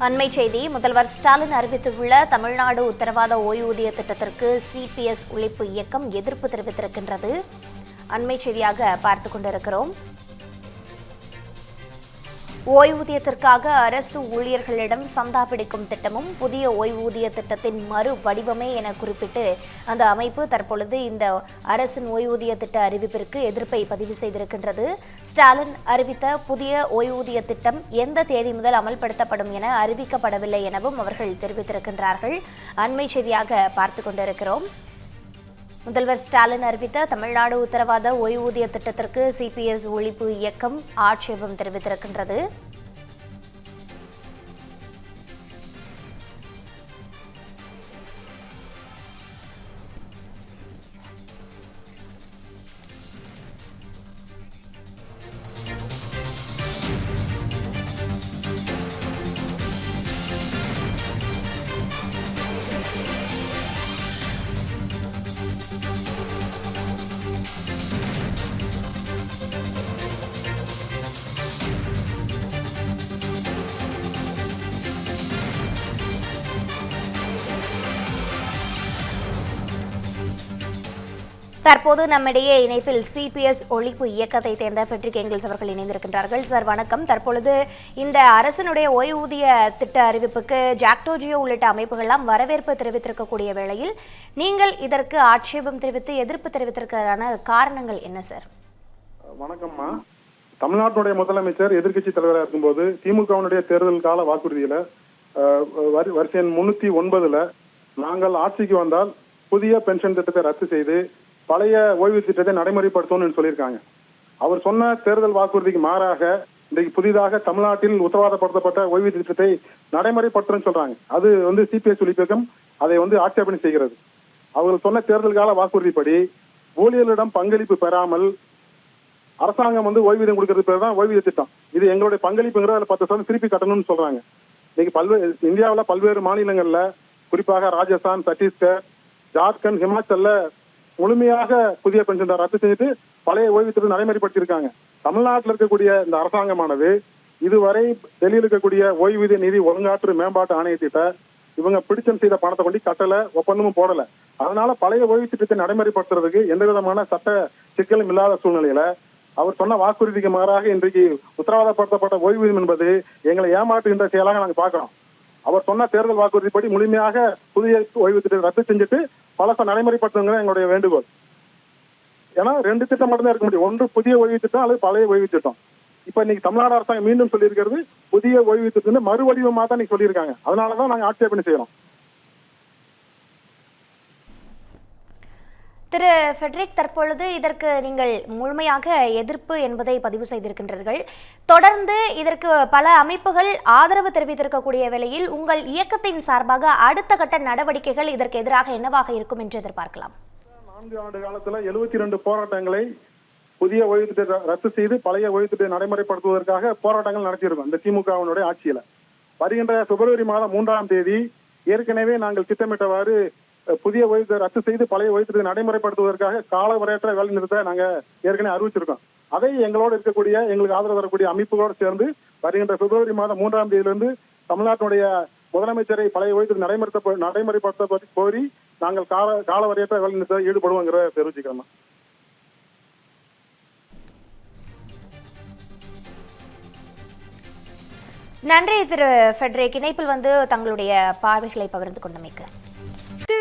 அண்மை செய்தி முதல்வர் ஸ்டாலின் அறிவித்துள்ள தமிழ்நாடு உத்தரவாத ஓய்வூதிய திட்டத்திற்கு சிபிஎஸ் உழைப்பு இயக்கம் எதிர்ப்பு தெரிவித்திருக்கின்றது. அண்மை செய்தியாக பார்த்துக் கொண்டிருக்கிறோம். ஓய்வூதியத்திற்காக அரசு ஊழியர்களிடம் சந்தா பிடிக்கும் திட்டமும் புதிய ஓய்வூதிய திட்டத்தின் மறு வடிவமே என குறிப்பிட்டு அந்த அமைப்பு தற்பொழுது இந்த அரசின் ஓய்வூதிய திட்ட அறிவிப்பிற்கு எதிர்ப்பை பதிவு செய்திருக்கின்றது. ஸ்டாலின் அறிவித்த புதிய ஓய்வூதிய திட்டம் எந்த தேதி முதல் அமல்படுத்தப்படும் என அறிவிக்கப்படவில்லை எனவும் அவர்கள் தெரிவித்திருக்கின்றார்கள். அண்மை செய்தியாக பார்த்து கொண்டிருக்கிறோம். முதல்வர் ஸ்டாலின் அறிவித்த தமிழ்நாடு உத்தரவாத ஓய்வூதிய திட்டத்திற்கு சிபிஎஸ் ஒழிப்பு இயக்கம் ஆட்சேபம் தெரிவித்திருக்கின்றது. தற்போது நம்மிடையே இணைப்பில் சிபிஎஸ் ஒழிப்பு இயக்கத்தை சேர்ந்த பெட்ரிக் எங்கிள்ஸ் அவர்கள் இணைந்திருக்கின்றார்கள். சார் வணக்கம். தற்பொழுது இந்த அரசினுடைய ஓய்வூதிய திட்ட அறிவிப்புக்கு ஜாக்டோஜியோ உள்ளிட்ட அமைப்புகள்லாம் வரவேற்பு தெரிவித்திருக்கக்கூடிய வேளையில் நீங்கள் இதற்கு ஆட்சேபம் தெரிவித்து எதிர்ப்பு தெரிவித்திருக்கிறதான காரணங்கள் என்ன சார்? வணக்கம்மா. தமிழ்நாட்டுடைய முதலமைச்சர் எதிர்க்கட்சி தலைவராக இருக்கும்போது திமுகவினுடைய தேர்தல் கால வாக்குறுதியில வரிசை முன்னூத்தி ஒன்பதுல நாங்கள் ஆட்சிக்கு வந்தால் புதிய பென்ஷன் திட்டத்தை ரத்து செய்து பழைய ஓய்வு திட்டத்தை நடைமுறைப்படுத்தணும்னு சொல்லியிருக்காங்க. அவர் சொன்ன தேர்தல் வாக்குறுதிக்கு மாறாக இன்றைக்கு புதிதாக தமிழ்நாட்டில் உத்தரவாதப்படுத்தப்பட்ட ஓய்வு திட்டத்தை நடைமுறைப்படுத்துறேன்னு சொல்றாங்க. அது வந்து சிபிஎஸ் ஒழிப்பகம் அதை வந்து ஆட்சேபனை செய்கிறது. அவர்கள் சொன்ன தேர்தல் கால வாக்குறுதிப்படி ஊழியர்களிடம் பங்களிப்பு பெறாமல் அரசாங்கம் வந்து ஓய்வூதியம் கொடுக்கறது பேர் தான் ஓய்வூதிய திட்டம். இது எங்களுடைய பங்களிப்புங்கிற அதில் பத்து சதவீதம் திருப்பி கட்டணும்னு சொல்றாங்க. இன்னைக்கு பல்வேறு இந்தியாவில் பல்வேறு மாநிலங்களில் குறிப்பாக ராஜஸ்தான் சத்தீஸ்கர் ஜார்க்கண்ட் ஹிமாச்சல்ல முழுமையாக புதிய பென்ஷன் ரத்து செஞ்சுட்டு பழைய ஓய்வு திட்டம் நடைமுறைப்படுத்தியிருக்காங்க. தமிழ்நாட்டில் இருக்கக்கூடிய இந்த அரசாங்கமானது இதுவரை டெல்லியில் இருக்கக்கூடிய ஓய்வூதிய நிதி ஒழுங்காற்று மேம்பாட்டு ஆணையத்திட்ட இவங்க பிடிச்சம் செய்த பணத்தை கொண்டு கட்டல ஒப்பந்தமும் போடல. அதனால பழைய ஓய்வு திட்டத்தை நடைமுறைப்படுத்துறதுக்கு எந்த விதமான சட்ட சிக்கலும் இல்லாத சூழ்நிலையில அவர் சொன்ன வாக்குறுதிக்கு மாறாக இன்றைக்கு உத்தரவாதப்படுத்தப்பட்ட ஓய்வூதியம் என்பது எங்களை ஏமாற்றுகின்ற செயலாக நாங்கள் பார்க்கிறோம். அவர் சொன்ன தேர்தல் வாக்குறுதிப்படி முழுமையாக புதிய ஓய்வு திட்டத்தை ரத்து செஞ்சுட்டு பழச நடைமுறைப்படுத்துங்க எங்களுடைய வேண்டுகோள். ஏன்னா ரெண்டு திட்டம் மட்டும்தான் இருக்க முடியும். ஒன்று புதிய ஓய்வு திட்டம் அல்லது பழைய ஓய்வு திட்டம். இப்ப இன்னைக்கு தமிழ்நாடு அரசாங்கம் மீண்டும் சொல்லியிருக்கிறது புதிய ஓய்வு திட்டம் மறுவடிவமா தான் இன்னைக்கு சொல்லியிருக்காங்க. அதனாலதான் நாங்க ஆட்சேபனை செய்யறோம். திரு ஃபெட்ரிக் தற்பொழுது இதற்கு நீங்கள் முழுமையாக எதிர்ப்பு என்பதை பதிவு செய்திருக்கின்றீர்கள். தொடர்ந்து இதற்கு பல அமைப்புகள் ஆதரவு தெரிவித்திருக்கக்கூடிய வேளையில் உங்கள் இயக்கத்தின் சார்பாக அடுத்த கட்ட நடவடிக்கைகள் இதற்கு எதிராக என்னவாக இருக்கும் என்று எதிர்பார்க்கலாம். நான்கு ஆண்டு காலத்தில் எழுபத்தி ரெண்டு போராட்டங்களை புதிய ஓய்வு திட்டத்தை ரத்து செய்து பழைய ஓய்வு திட்டத்தை நடைமுறைப்படுத்துவதற்காக போராட்டங்கள் நடத்தியிருக்கோம் இந்த திமுகவினுடைய ஆட்சியில. வருகின்ற பிப்ரவரி மாதம் மூன்றாம் தேதி ஏற்கனவே நாங்கள் திட்டமிட்டவாறு புதிய ஓய்வு ரத்து செய்து பழைய ஓய்வு நடைமுறைப்படுத்துவதற்காக கால வரையற்ற வேலை நிறுத்த நாங்க ஏற்கனவே அறிவிச்சிருக்கோம். அதை எங்களோடு இருக்கக்கூடிய எங்களுக்கு ஆதரவு தரக்கூடிய அமைப்புகளோடு சேர்ந்து வருகின்ற பிப்ரவரி மாதம் மூன்றாம் தேதியிலிருந்து தமிழ்நாட்டினுடைய முதலமைச்சரை பழைய ஓய்வு நடைமுறை நடைமுறைத்த நடைமுறைப்படுத்த கோரி நாங்கள் கால கால வரையற்ற வேலை நிறுத்த ஈடுபடுவோங்கிற தெரிவிச்சுக்கிறோம் நன்றி திரு ஃபெட்ரிக். இணைப்பில் வந்து தங்களுடைய பார்வைகளை பகிர்ந்து கொண்டமைக்கு.